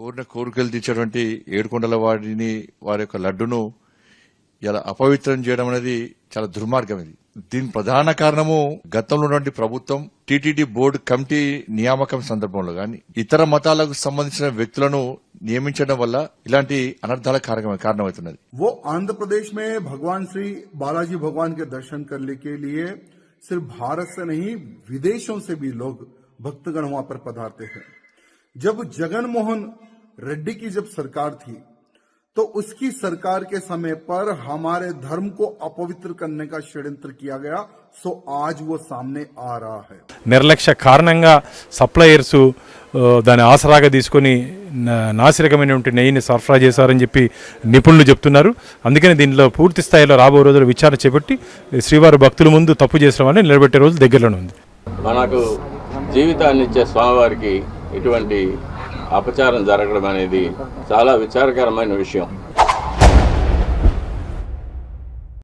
కోరిన కోరికలు తీర్చేటువంటి ఏడుకొండల వాడిని వారి యొక్క లడ్డును ఇలా అపవిత్రం చేయడం అనేది చాలా దుర్మార్గం ఇది. దీని ప్రధాన కారణము గతంలో ఉన్నటువంటి ప్రభుత్వం టీటీడీ బోర్డు కమిటీ నియామకం సందర్భంలో గాని ఇతర మతాలకు సంబంధించిన వ్యక్తులను నియమించడం వల్ల ఇలాంటి అనర్థాల కారణమవుతున్నది. ఓ ఆంధ్రప్రదేశ్ మే భగవాన్ శ్రీ బాలాజీ భగవాన్ కే దర్శన్ కర్లే సిర్ఫ్ భారత్ సే నహీ విదేశం సే భీ లోగ్ భక్తగణ వహా హై जब जगन मोहन रेड्डी की जब सरकार थी तो उसकी सरकार के समय पर हमारे धर्म को अपवित्र करने का षड्यंत्र किया गया सो आज वो सामने आ रहा है నిర్లక్ష్య కారణంగా సప్లయర్స్ ఆ, దాని ఆసరాగా తీసుకొని నా- నాసిరకమైనటువంటి నెయ్యిని సరఫరా చేశారని చెప్పి నిపుణులు చెప్తున్నారు అందుకని దీనిలో పూర్తి స్థాయిలో రాబో రోజులు విచారణ చేపట్టి శ్రీవారి భక్తుల ముందు తప్పు చేసిన వారిని నిలబెట్టే రోజు దగ్గరలోనే ఉంది మనకు జీవితాన్ని ఇచ్చే స్వామివారికి ఇటువంటి అపచారం జరగడం అనేది చాలా విచారకరమైన విషయం.